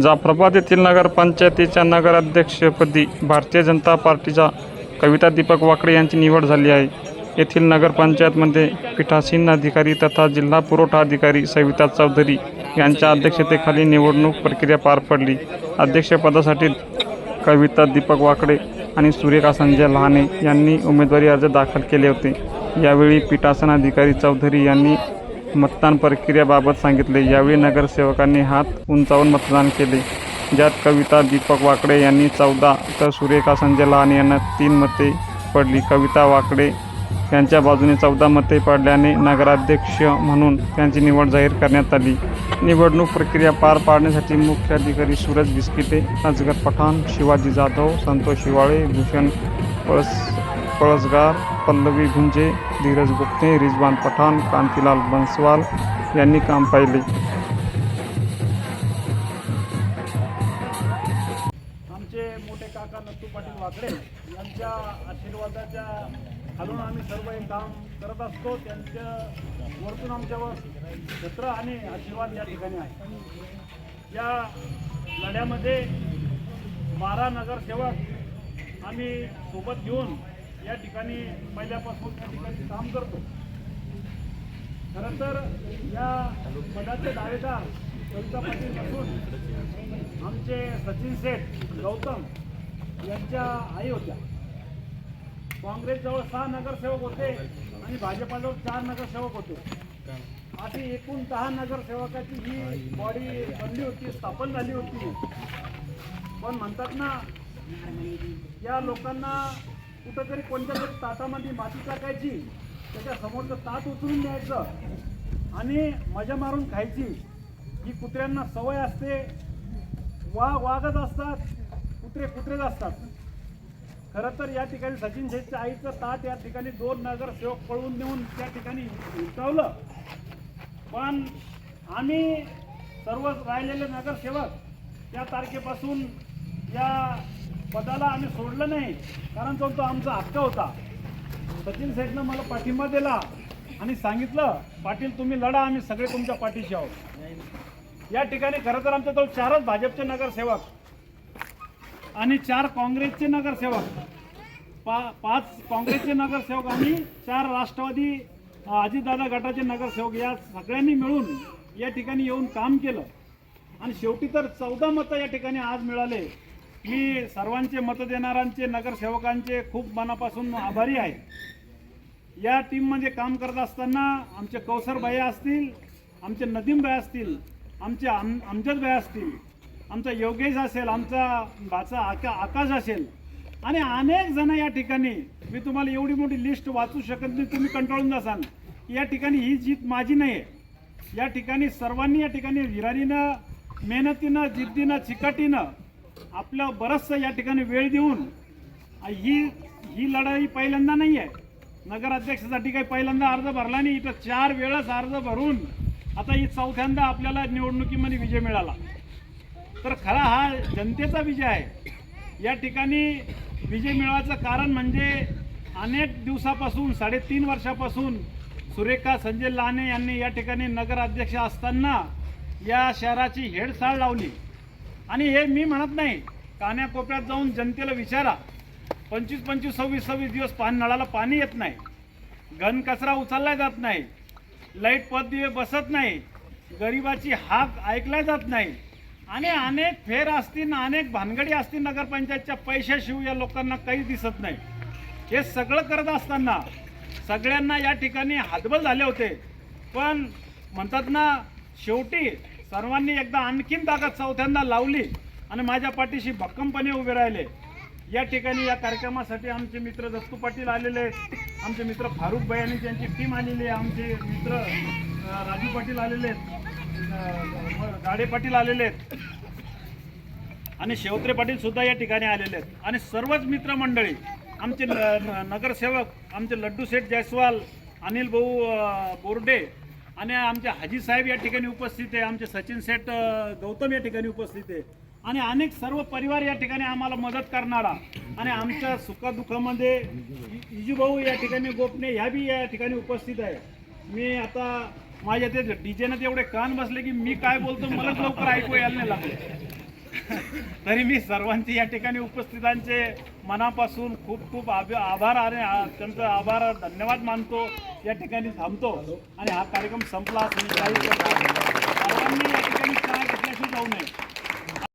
जाफराबाद येथील नगरपंचायतीच्या नगराध्यक्षपदी भारतीय जनता पार्टीच्या कविता दीपक वाकडे यांची निवड झाली आहे. येथील नगरपंचायतमध्ये पीठासीन अधिकारी तथा जिल्हा पुरवठा अधिकारी सविता चौधरी यांच्या अध्यक्षतेखाली निवडणूक प्रक्रिया पार पडली. अध्यक्षपदासाठी कविता दीपक वाकडे आणि सुरेखा संजय लहाने यांनी उमेदवारी अर्ज दाखल केले होते. यावेळी पीठासन अधिकारी चौधरी यांनी मतदान प्रक्रियेबाबत सांगितले. यावेळी नगरसेवकांनी हात उंचावून मतदान केले. ज्यात कविता दीपक वाकडे यांनी चौदा तर सुरेखा संजय लहाने यांना तीन मते पडली. कविता वाकडे यांच्या बाजूने चौदा मते पडल्याने नगराध्यक्ष म्हणून त्यांची निवड जाहीर करण्यात आली. निवडणूक प्रक्रिया पार पाडण्यासाठी मुख्य अधिकारी सूरज बिस्किटे अजगर पठाण शिवाजी जाधव संतोष शिवाळे भूषण पळस पळसगार पल्लवी गुंजे धीरज गुप्ते रिजवान पठाण कांतीलाल बन्सवाल यांनी काम पाहिले. आमचे मोठे काका नत्तू पाटील वाकडे यांच्या आशीर्वादाच्या खालून आम्ही सर्व हे काम करत असतो. त्यांच्या वरतून आमच्यावर छत्र आणि आशीर्वाद या ठिकाणी आहे. या लढ्यामध्ये बारा नगरसेवक आम्ही सोबत घेऊन या ठिकाणी पहिल्यापासून या ठिकाणी काम करतो. खरं तर या पदाचे दावेदार कविता पाटील असून आमचे सचिन सेठ गौतम यांच्या आई होत्या. काँग्रेसजवळ सहा नगरसेवक होते आणि भाजपाजवळ चार नगरसेवक होते. अशी एकूण दहा नगरसेवकाची ही बॉडी बनली होती स्थापन झाली होती. पण म्हणतात ना या लोकांना कुठंतरी कोणत्या तरी ताटामध्ये माती टाकायची त्याच्या समोरचं ताट उचलून द्यायचं आणि मजा मारून खायची. ही कुत्र्यांना सवय असते. वा वागत असतात कुत्रे कुत्रेच असतात. खरं तर या ठिकाणी सचिन शेठच्या आईचं ताट या ठिकाणी दोन नगरसेवक पळवून देऊन त्या ठिकाणी उठवलं पण आम्ही सर्व राहिलेले नगरसेवक त्या तारखेपासून या पदाला आम्ही सोडलं नाही कारण तो तो आमचा हक्क होता. सचिन सेठनं मला पाठिंबा दिला आणि सांगितलं पाटील तुम्ही लढा आम्ही सगळे तुमच्या पाठीशी आहोत. या ठिकाणी खरं तर आमच्या तो चारच भाजपचे नगरसेवक आणि चार काँग्रेसचे नगरसेवक. पा पाच काँग्रेसचे नगरसेवक आणि चार राष्ट्रवादी अजितदादा गटाचे नगरसेवक या सगळ्यांनी मिळून या ठिकाणी येऊन काम केलं. आणि शेवटी तर चौदा मतं या ठिकाणी आज मिळाले. मी सर्वांचे मतं देणाऱ्यांचे नगरसेवकांचे खूप मनापासून आभारी आहे. या टीममध्ये काम करत असताना आमचे कौसर भाई असतील आमचे नदीम भाई असतील आमचे आम अमजद भाई असतील आमचा योगेश असेल आमचा भाचा आका आकाश असेल आणि अनेक जण या ठिकाणी मी तुम्हाला एवढी मोठी लिस्ट वाचू शकत नाही तुम्ही कंटाळून जासाल की या ठिकाणी ही जीत माझी नाही आहे या ठिकाणी सर्वांनी या ठिकाणी विरारीनं मेहनतीनं जिद्दीनं चिकाटीनं आपलं बरंचसं या ठिकाणी वेळ देऊन ही ही लढाई पहिल्यांदा नाही आहे. नगराध्यक्षासाठी काही पहिल्यांदा अर्ज भरला नाही. इथं चार वेळाच अर्ज भरून आता ही चौथ्यांदा आपल्याला निवडणुकीमध्ये विजय मिळाला. तर खरा हा जनतेचा विजय आहे. या ठिकाणी विजय मिळवायचं कारण म्हणजे अनेक दिवसापासून साडेतीन वर्षापासून सुरेखा संजय लाने यांनी या ठिकाणी नगराध्यक्ष असताना या शहराची हेडसाळ लावली. आणि हे मी म्हणत नाही कान्याकोपऱ्यात जाऊन जनतेला विचारा. पंचवीस पंचवीस सव्वीस सव्वीस दिवस पान नळाला पाणी येत नाही. घन कचरा उचलला जात नाही. लाइट पददिवे बसत नाही. गरिबाची हाक ऐकल्या जात नाही. आणि अनेक फेर असतील अनेक भानगडी असतील नगरपंचायतच्या पैशाशिवाय या लोकांना काही दिसत नाही. हे सगळं करत असताना सगळ्यांना या ठिकाणी हातबल झाले होते. पण म्हणतात ना शेवटी सर्वांनी एकदा आणखीन ताकद चौथ्यांदा लावली आणि माझ्या पाठीशी भक्कमपणे उभे राहिले. या ठिकाणी या कार्यक्रमासाठी आमचे मित्र दत्तू पाटील आलेले आहेत. आमचे मित्र फारुख भयानी यांची त्यांची टीम आलेली आहे. आमचे मित्र राजू पाटील आलेले आहेत. गाडे पाटील आलेले आहेत. आणि शेवत्रे पाटील सुद्धा या ठिकाणी आलेले आहेत. आणि सर्वच मित्रमंडळी आमचे न- न- नगरसेवक आमचे लड्डू शेठ जयस्वाल अनिल भाऊ बोर्डे आणि आमचे हाजी साहेब या ठिकाणी उपस्थित आहे आमचे सचिन सेठ गौतम या ठिकाणी उपस्थित आहे. आणि अनेक सर्व परिवार या ठिकाणी आम्हाला मदत करणारा आणि आमच्या सुखदुःखामध्ये इजूभाऊ या ठिकाणी गोपणे ह्या बी या ठिकाणी उपस्थित आहे. मी आता माझ्या ते डीजेनं तेवढे कान बसले की मी काय बोलतो मलाच लवकर ऐकू यायला नाही लागले. तरी मी सर्वांचे या ठिकाणी उपस्थितांचे मनापासून खूप खूप आभ- आभार आणि अत्यंत त्यांचं आभार धन्यवाद मानतो. या ठिकाणी थांबतो आणि हा कार्यक्रम संपला असं काही सर्वांनी या ठिकाणी चहा घेतल्याशी जाऊ नये.